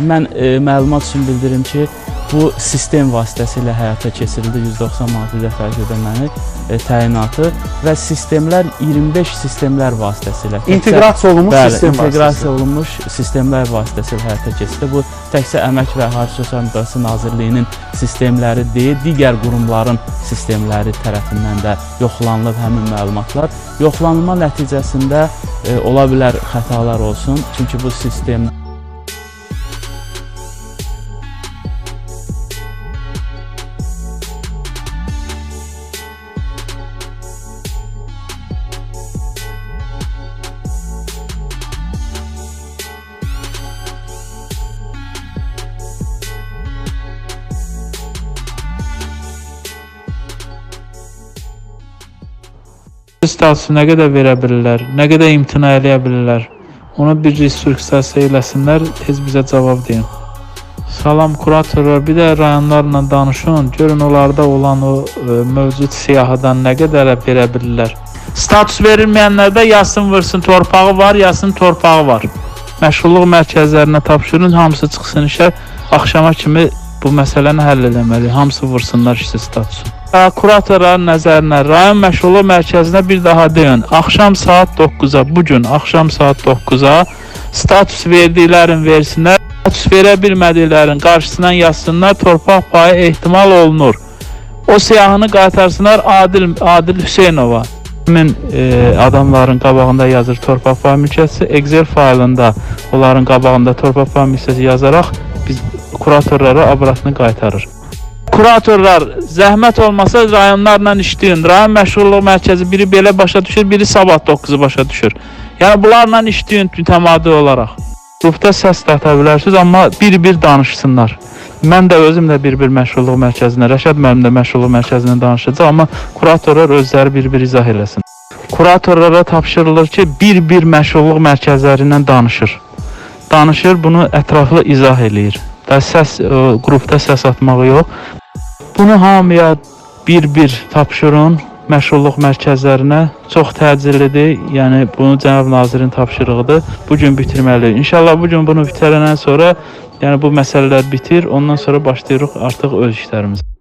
Mən e, məlumat üçün bildirim ki, bu sistem vasitəsilə həyata keçirildi 190 manat dəfəlik ödəməni e, təyinatı və sistemlər 25 sistemlər vasitəsilə İnteqrasiya olunmuş Bəli, sistem inteqrasiya olunmuş sistemlər vasitəsilə həyata keçirildi. Bu təkcə Əmək və Əhalinin Sosial Müdafiəsi Nazirliyinin sistemləri deyil, digər qurumların sistemləri tərəfindən də yoxlanılıb həmin məlumatlar. Yoxlanılma nəticəsində e, ola bilər xətalar olsun, çünki bu sistem statusu nə qədər verə bilirlər, nə qədər imtina eləyə bilirlər. Ona bir restruksiyasiya eləsinlər, tez bizə cavab deyin. Salam kuratorlar, bir də rayonlarla danışın, görün onlarda olan o e, mövcud siyahıdan nə qədər verə bilirlər. Status verilməyənlərdə yazsın vursun torpağı var, yazsın torpağı var. Məşğulluq mərkəzlərinə tapşırın, hamısı çıxsın işə. Axşama kimi bu məsələni həll etməli. Hamısı vursunlar işçi statusu. Ha, Kuratorların nəzərinə rayon məşğulluq mərkəzinə bir daha deyin. Axşam saat 9-a, bu gün axşam saat 9-a status verdiklərin versinlər. Status verə bilmədiklərin qarşısından yazsınlar. Torpaq payı ehtimal olunur. O siyahını qaytarsınlar Adil Adil Hüseynova. Həmin e, adamların qabağında yazır torpaq payı mülkiyyəti Excel faylında onların qabağında torpaq payı mülkiyyəti yazaraq biz kuratorlara abratını qaytarır. Kuratorlar zəhmət olmasa rayonlarla işləyin. Rayon məşğulluq mərkəzi biri belə başa düşür, biri sabah 9-u başa düşür. Yəni bunlarla işləyin mütəmadi olaraq. Qrupda səs də ata bilərsiniz, amma bir-bir danışsınlar. Mən də özüm də bir-bir məşğulluq mərkəzinə, Rəşad müəllim də məşğulluq mərkəzindən danışacaq, amma kuratorlar özləri bir-bir izah eləsin. Kuratorlara tapşırılır ki, bir-bir məşğulluq mərkəzlərindən danışır. Danışır, bunu ətraflı izah eləyir. Da səs ə, qrupda səs atmağı yox. Bunu hamıya bir-bir tapşırın məşğulluq mərkəzlərinə. Çox təcillidir. Yəni bunu cənab nazirin tapşırığıdır. Bu gün bitirməliyik. İnşallah bu gün bunu bitirəndən sonra yəni bu məsələlər bitir. Ondan sonra başlayırıq artıq öz işlərimizə.